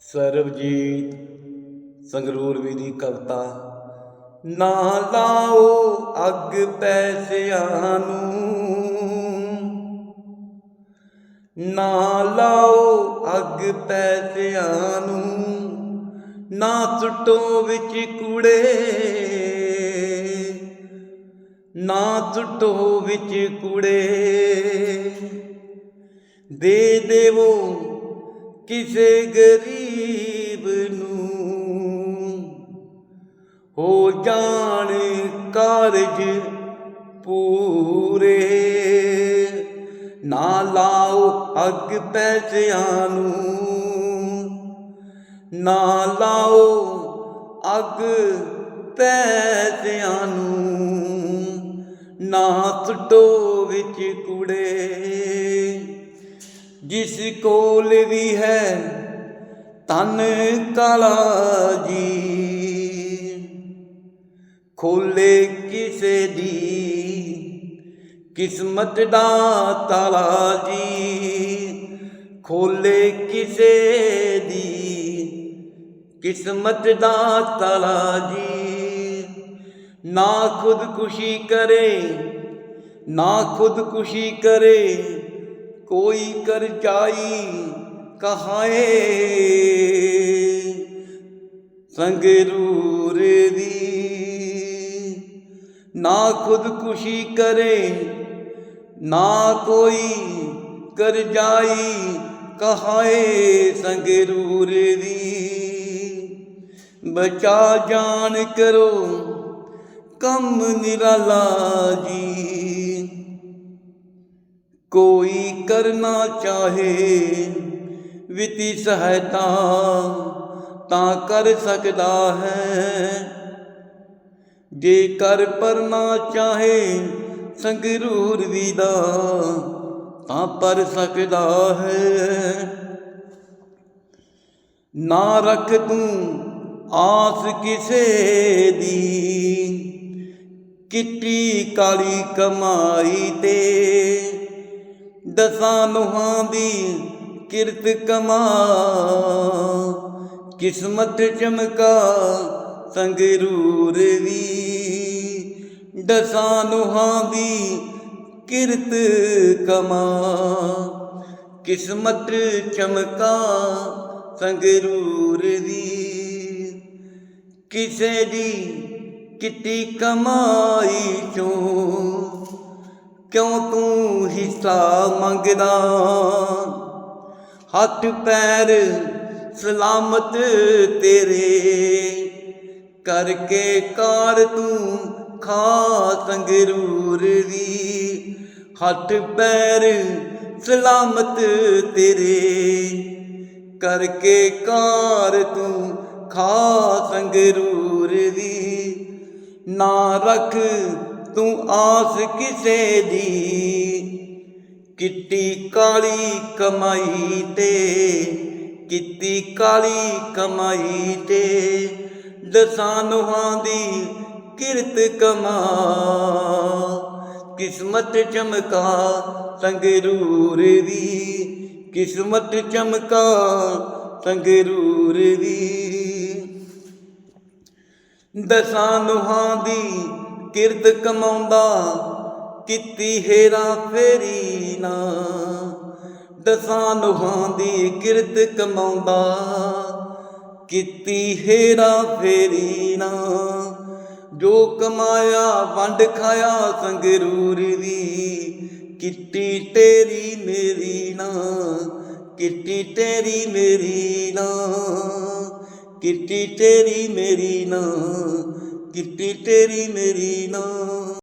ਸਰਬਜੀਤ ਸੰਗਰੂਰ ਦੀ ਕਵਿਤਾ, ਨਾ ਲਾਓ ਅੱਗ ਪੈਸਿਆਂ ਨੂੰ। ਨਾ ਲਾਓ ਅੱਗ ਪੈਸਿਆਂ ਨੂੰ, ਨਾ ਸੁੱਟੋ ਵਿੱਚ ਕੂੜੇ। ਨਾ ਸੁੱਟੋ ਵਿੱਚ ਕੂੜੇ। ਦੇ ਦੇਵੋ ਕਿਸੇ ਗਰੀਬ ਨੂੰ ਹੋ ਜਾਣ ਕਾਰਜ ਪੂਰੇ। ਨਾ ਲਾਓ ਅੱਗ ਪੈਸਿਆਂ ਨੂੰ, ਨਾ ਲਾਓ ਅੱਗ ਪੈਸਿਆਂ ਨੂੰ, ਨਾ ਸੁੱਟੋ ਵਿੱਚ ਕੁੜੇ। ਜਿਸ ਕੋਲ ਵੀ ਹੈ ਤਨ ਕਾਲਾ ਜੀ ਖੋਲੇ ਕਿਸੇ ਦੀ ਕਿਸਮਤ ਦਾ ਤਾਲਾ ਜੀ ਖੋਲੇ ਕਿਸੇ ਦੀ ਕਿਸਮਤ ਦਾ ਤਾਲਾ ਜੀ ਨਾ ਖੁਦਕੁਸ਼ੀ ਕਰੇ ਨਾ ਖੁਦਕੁਸ਼ੀ ਕਰੇ ਕੋਈ ਕਰ ਜਾਈ ਕਹਾਏ। ਸੰਗਰੂਰ ਦੀ ਨਾ ਖੁਦਕੁਸ਼ੀ ਕਰੇ, ਨਾ ਕੋਈ ਕਰ ਜਾਈ ਕਹਾਏ। ਸੰਗਰੂਰ ਦੀ ਬਚਾ ਜਾਣ ਕਰੋ, ਕੰਮ ਨਿਰਾਲਾ ਜੀ। ਕੋਈ ਕਰਨਾ ਚਾਹੇ, ਵਿਤੀ ਸਹਾਇਤਾ ਤਾਂ ਕਰ ਸਕਦਾ ਹੈ। ਜੇ ਕਰ ਪਰਨਾ ਚਾਹੇ ਸੰਗਰੂਰ ਵੀ ਦਾ ਤਾਂ ਪਰ ਸਕਦਾ ਹੈ। ਨਾ ਰੱਖ ਤੂੰ ਆਸ ਕਿਸੇ ਦੀ, ਕਿੱਟੀ ਕਾਲੀ ਕਮਾਈ ਤੇ ਦਸਾਂ ਨੁਹਾਂ ਦੀ ਕਿਰਤ ਕਮਾ। ਕਿਸਮਤ ਚਮਕਾ ਸੰਗਰੂਰ ਵੀ। ਦਸਾਂ ਨੁਹਾਂ ਦੀ ਕਿਰਤ ਕਮਾ। ਕਿਸਮਤ ਚਮਕਾ ਸੰਗਰੂਰ ਦੀ ਕਿਸੇ ਦੀ ਕਿੱਟੀ ਕਮਾਈ ਚੋਂ ਕਿਉਂ ਤੂੰ ਹਿੱਸਾ ਮੰਗਦਾ? ਹੱਥ ਪੈਰ ਸਲਾਮਤ ਤੇਰੇ ਕਰਕੇ ਕਾਰ ਤੂੰ ਖਾ ਸੰਗਰੂਰ ਦੀ। ਹੱਥ ਪੈਰ ਸਲਾਮਤ ਤੇਰੇ ਕਰਕੇ ਕਾਰ ਤੂੰ ਖਾ ਸੰਗਰੂਰ ਦੀ। ਨਾ ਰੱਖ ਤੂੰ ਆਸ ਕਿਸੇ ਦੀ। ਕਿੱਟੀ ਕਾਲੀ ਕਮਾਈ ਤੇ, ਕਿੱਤੀ ਕਾਲੀ ਕਮਾਈ ਤੇ, ਦਸਾਂ ਨੁਹਾਂ ਦੀ ਕਿਰਤ ਕਮਾ। ਕਿਸਮਤ ਚਮਕਾ ਸੰਗਰੂਰ ਦੀ, ਕਿਸਮਤ ਚਮਕਾ ਸੰਗਰੂਰ ਦੀ। ਦਸਾਂ ਨੁਹਾਂ ਦੀ ਕਿਰਤ ਕਮਾਉਂਦਾ, ਕੀਤੀ ਹੇਰਾ ਫੇਰੀ ਨਾ। ਦਸਾਂ ਨੁਹਾਂ ਦੀ ਕਿਰਤ ਕਮਾਉਂਦਾ, ਕੀਤੀ ਹੇਰਾ ਫੇਰੀ ਨਾ। ਜੋ ਕਮਾਇਆ, ਵੰਡ ਖਾਇਆ, ਸੰਗਰੂਰ ਦੀ ਕਿੱਟੀ ਤੇਰੀ ਮੇਰੀ ਨਾ। ਕਿੱਟੀ ਤੇਰੀ ਮੇਰੀ ਨਾ ਕਿੱਟੀ ਤੇਰੀ ਮੇਰੀ ਨਾ। ਕਿੱਟੀ ਤੇਰੀ ਮੇਰੀ ਨਾ।